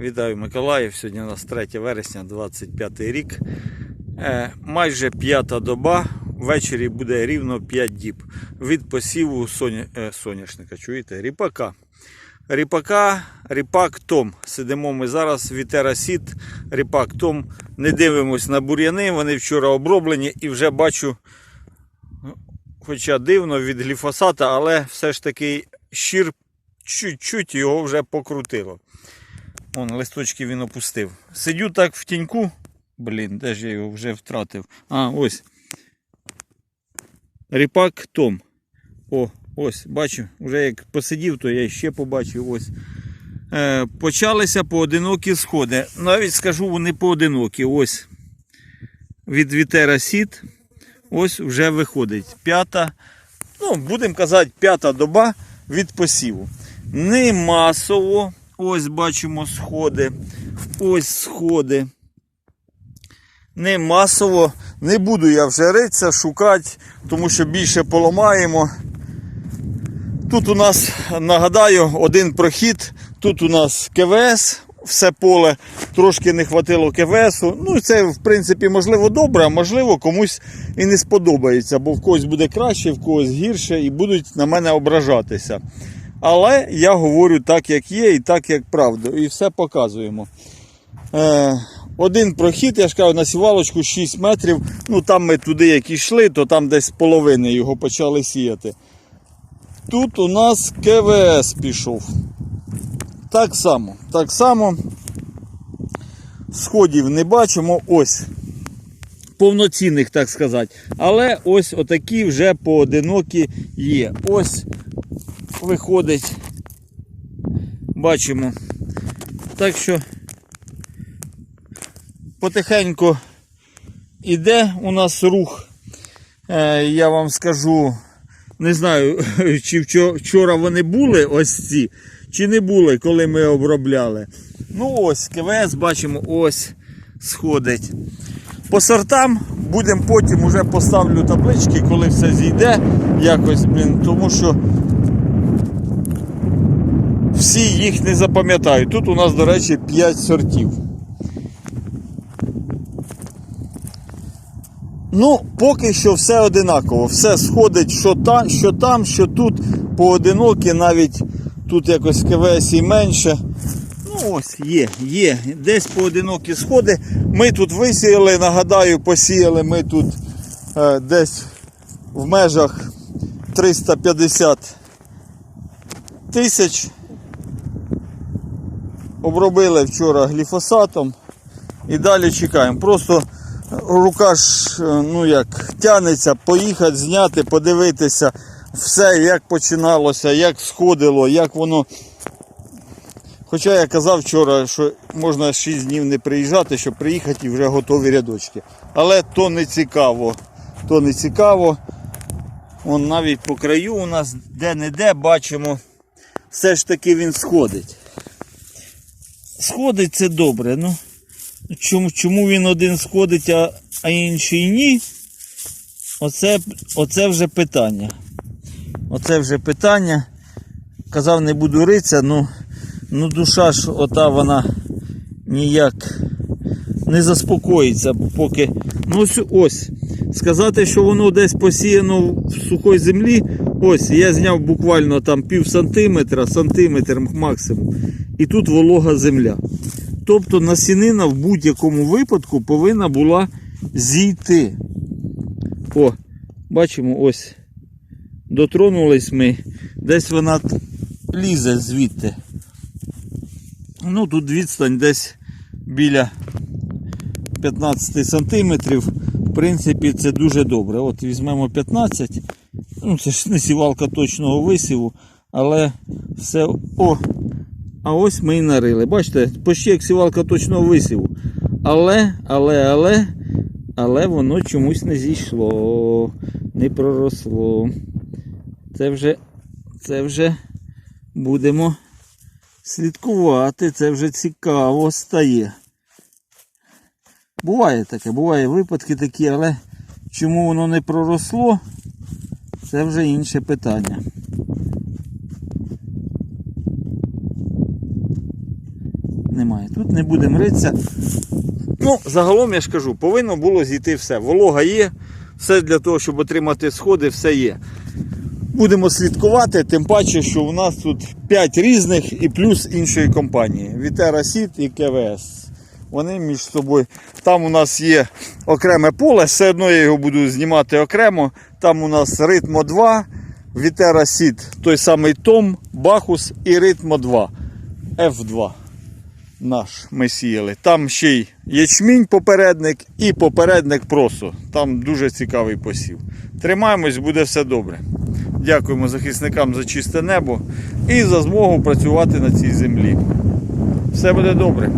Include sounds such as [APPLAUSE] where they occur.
Вітаю Миколаїв. Сьогодні у нас 3 вересня, 25 рік. Е, майже п'ята доба. Ввечері буде рівно 5 діб. Від посіву е, соняшника. Чуєте? Ріпака. Ріпака, ріпак Том. Сидимо ми зараз, Вітера Сіт, ріпак Том. Не дивимось на бур'яни, вони вчора оброблені і вже бачу, хоча дивно від гліфосата, але все ж таки щір чуть-чуть його вже покрутило. Вон, листочки він опустив. Сидю так в тіньку. Блін, де ж я його вже втратив? А, ось. Ріпак Том. О, ось, бачу, вже як посидів, то я ще побачив. Ось. Е, почалися поодинокі сходи. Навіть скажу, вони поодинокі. Ось. Від Вітера Сіт. Ось вже виходить. П'ята, ну, будемо казати, п'ята доба від посіву. Не масово. Ось бачимо сходи. Ось сходи. Не масово. Не буду я вже ритися, шукати, тому що більше поламаємо. Тут у нас, нагадаю, один прохід. Тут у нас КВС, все поле. Трошки не хватило КВСу. Ну, це, в принципі, можливо, добре, а можливо, комусь і не сподобається, бо в когось буде краще, в когось гірше, і будуть на мене ображатися. Але я говорю так, як є, і так, як правда. І все показуємо. Е, один прохід, я ж кажу, на сівалочку 6 метрів. Ну там ми туди як йшли, то там десь половини його почали сіяти. Тут у нас КВС пішов. Так само, так само. Сходів не бачимо. Ось. Повноцінних, так сказати. Але ось отакі вже поодинокі є. Ось виходить. Бачимо. Так що потихеньку іде у нас рух. Е, я вам скажу, не знаю, [LAUGHS] чи вчора вони були ось ці, чи не були, коли ми обробляли. Ну ось, КВС бачимо, ось сходить. По сортам будемо потім уже поставлю таблички, коли все зійде якось, блін, тому що всі їх не запам'ятаю. Тут у нас, до речі, 5 сортів. Ну, поки що все одинаково. Все сходить, що там, що там, що тут поодинокі, навіть тут якось КВС і менше. Ну ось є, є. Десь поодинокі сходи. Ми тут висіяли, нагадаю, посіяли ми тут е, десь в межах 350 тисяч. Обробили вчора гліфосатом і далі чекаємо. Просто рука ж, е, ну як, тянеться, поїхати, зняти, подивитися все, як починалося, як сходило, як воно. Хоча я казав вчора, що можна 6 днів не приїжджати, щоб приїхати і вже готові рядочки. Але то не цікаво. То не цікаво. Вон навіть по краю у нас де-не-де бачимо, все ж таки він сходить. Сходить це добре. ну Чому, чому він один сходить, а, а інший ні? Оце, оце вже питання. Оце вже питання. Казав, не буду ритися, ну, ну душа ж ота вона ніяк не заспокоїться, поки. Ну ось, ось. Сказати, що воно десь посіяно в сухій землі. Ось, я зняв буквально там пів сантиметра, сантиметр максимум. І тут волога земля. Тобто насінина в будь-якому випадку повинна була зійти. О, бачимо, ось. Дотронулись ми. Десь вона лізе звідти. Ну, тут відстань десь біля 15 сантиметрів. В принципі, це дуже добре. От візьмемо 15. Ну, це ж не сівалка точного висіву, але все. О! А ось ми і нарили. Бачите, почти як сівалка точного висіву. Але, але, але, але воно чомусь не зійшло, не проросло. Це вже, це вже будемо слідкувати, це вже цікаво стає. Буває таке, буває випадки такі, але чому воно не проросло, це вже інше питання. немає. Тут не будемо ритися. Ну, загалом я ж кажу, повинно було зійти все. Волога є, все для того, щоб отримати сходи, все є. Будемо слідкувати, тим паче, що у нас тут 5 різних і плюс іншої компанії. Вітера Сіт і КВС. Вони між собою. Там у нас є окреме поле, все одно я його буду знімати окремо. Там у нас Ритмо 2, Вітера Сіт, той самий Том, Бахус і Ритмо 2. F2 наш ми сіяли. Там ще й ячмінь попередник і попередник просо. Там дуже цікавий посів. Тримаємось, буде все добре. Дякуємо захисникам за чисте небо і за змогу працювати на цій землі. Все буде добре.